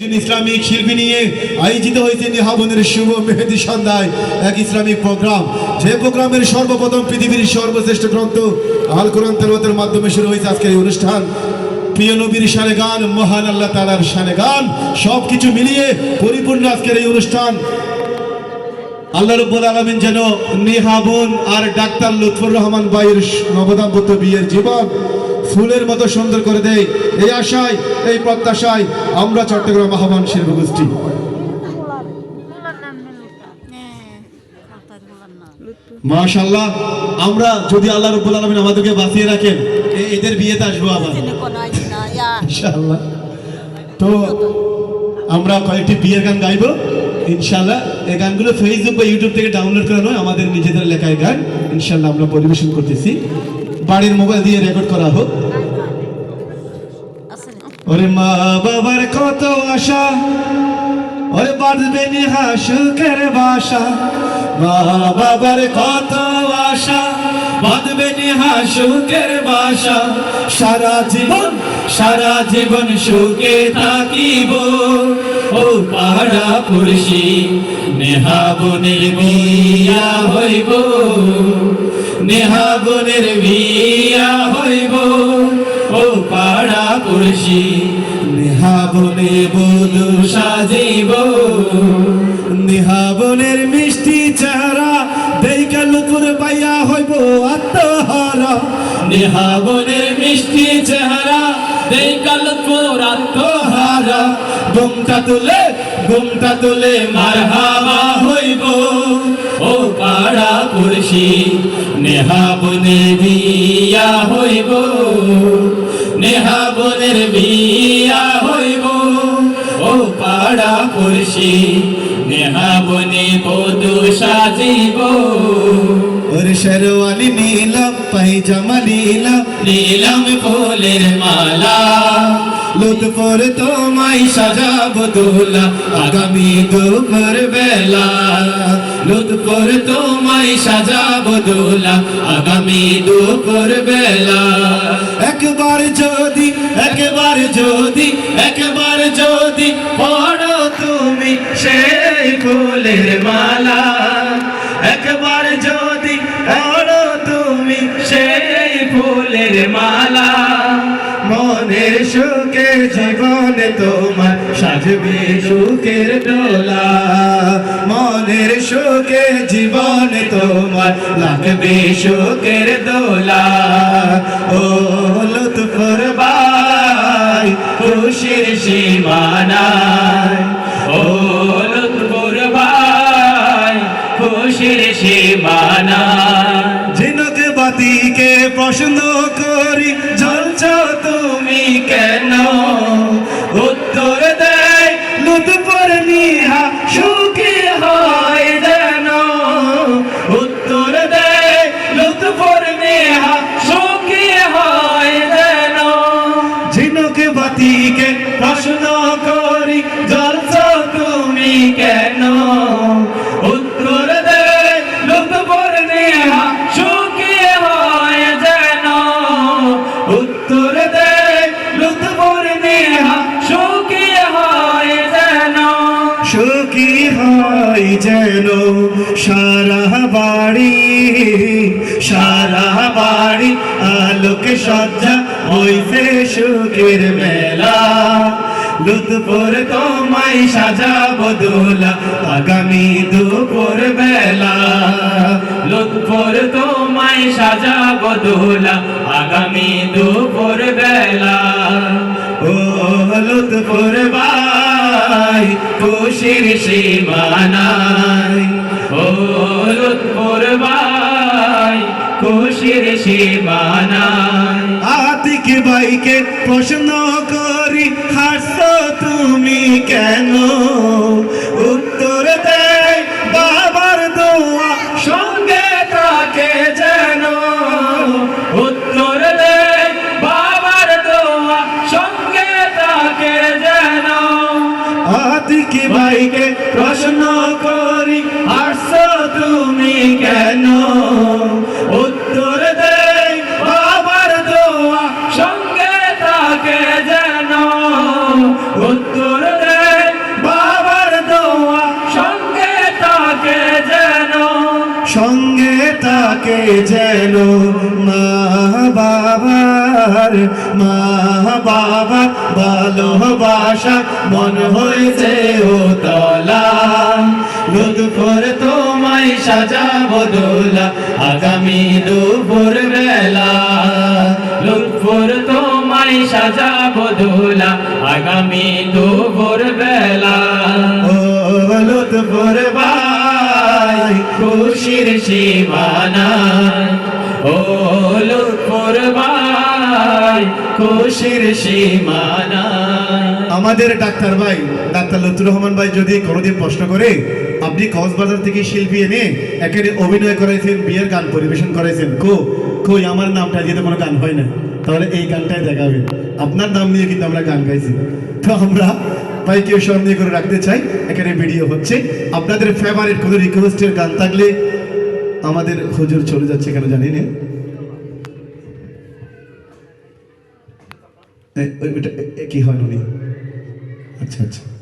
Islamic শিল্পী নিয়ে আয়োজিত হয়েছে নিহাবনের শুভ মেহেদি সন্ধ্যায়, এক ইসলামিক প্রোগ্রাম। যে প্রোগ্রামের সর্বপ্রথম পৃথিবীর সর্বশ্রেষ্ঠ গ্রন্থ আল কোরআন তেলাওয়াতের মাধ্যমে শুরু হয়েছে আজকের এই অনুষ্ঠান। প্রিয় নবীর শানে গান, মহান আল্লাহ তালার শানে গান সব কিছু মিলিয়ে পরিপূর্ণ আজকের এই অনুষ্ঠান। আল্লাহ রব্বুল আলমিন যেন নেহা বোন আর ডাক্তার লুৎফুর রহমান বাইয়ের নবদাম্পত্য বিয়ের জীবন ফুলের মতো সুন্দর করে দেয় এই আশায় এই প্রত্যাশায় আমরা চট্টগ্রাম আহ্বান শিল্প গোষ্ঠী। মাশাল্লাহ আমরা যদি আল্লাহ রব্বুল আলমিন আমাদেরকে বাঁচিয়ে রাখেন এদের বিয়েতে আসব আবার। ইনশাআল্লাহ। তো আমরা কয়েকটি বিয়ের গান গাইবো। ইনশাআল্লাহ এই গানগুলো ফেসবুক বা ইউটিউব থেকে ডাউনলোড করা নয় আমাদের নিজেদের লেখায় গান। ইনশাল্লাহ আমরা পরিবেশন করতেছি। বাড়ির মোবাইল দিয়ে রেকর্ড করা হোক। ওরে মা বাবার কত আশা, ওরে বাঁধবে নিহা সুখের বাসা। মা বাবার কত আশা, বাঁধবে নিহা সুখের বাসা। সারা জীবন সারা জীবন সুখে থাকিব। ও পাড়া পুরুষি নেহা বনের বিয়া হইব। নেহা বনের বিয়া হইব। ও পাড়া পুরুষি নেহা বনে বধু সাজিব। নেহা বনের মিষ্টি চেহারা দেখা লুকুর পাইয়া হইব আত্মহারা। নেহা বনের মিষ্টি চেহারা দেখা লুকুর আত্মহারা। ঘুমটা তুলে ঘুমটা তুলে মার পুরুষি নেহা বনে বিয়া হইব নেহা বনের বিয়া হইব। ও পাড়া পুরুষি নেহা বনে বধু সাজিব। ওর শেরওয়ালি নীলাম পাইজামা নীলাম। নীলাম ফুলের মালা লুৎফর তোমায় সাজাবো দোলা আগামী দুপুর বেলা। লুৎফর তোমায় সাজাবো দোলা আগামী দুপুর বেলা। একবার যদি একবার যদি একবার যদি পড়ো তুমি সেই ফুলের মালা। একবার যদি সাজবে সুখের ডোলা। মনের সুখে জীবনে তোমার লাগবে সুখের দোলা ও লুৎফর বাই, খুশির সীমানায়। ও লুৎফর বাই, খুশির সীমানায়। ঝিনুক বাতিকে প্রশ্ন করি হয় যেন সারা বাড়ি সারা বাড়ি আলোকে সজ্জা হইছে সুখের মেলা। লুৎফর তোমায় সাজাবো দোলা আগামী দুপুর বেলা। লুৎফর তোমায় সাজাবো দোলা আগামী দুপুর বেলা। ও লুৎফর বাই খুশির সীমানায়। ও লুৎফর বাই খুশির সীমানায়। আতিক ভাইকে প্রশ্ন করি হাসো তুমি কেন? কি ভাইকে প্রশ্ন করি আস তুমি কেন? উত্তর বাবার দোয়া সঙ্গে তাকে যেন। উত্তর দেই, বাবার দোয়া সঙ্গে তাকে যেন। সঙ্গে তাকে যেন মা বাবার মা বাবার ভালোবাসা, মন হয়েছে ও তলা দুপুর তোমায় সাজাবো দোলা, আগামী দুপুর বেলা। দুপুর তোমায় সাজাবো দোলা, আগামী দুপুর বেলা। ও লুৎফর ভাই, খুশির সীমানা। ও লুৎফর ভাই আমাদের ডাক্তার ভাই, ডাক্তার লতুর রহমান ভাই যদি কোনোদিন প্রশ্ন করে, আপনি কক্সবাজার থেকে শিল্পী এনে এখানে অভিনয় করাইছেন, বিয়ের গান পরিবেশন করাইছেন, কো, কই, আমার নামটা দিয়ে তো কোনো গান হয় না। তাহলে এই গানটাই দেখাবে আপনার নাম নিয়ে কিন্তু আমরা গান গাইছি। তো আমরা ভাইকে স্মরণীয় করে রাখতে চাই। এখানে ভিডিও হচ্ছে। আপনাদের ফেভারিট কোনো রিকোয়েস্টের গান থাকলে আমাদের হুজুর চলে যাচ্ছে কেন জানি না। কি হয় উনি? আচ্ছা আচ্ছা।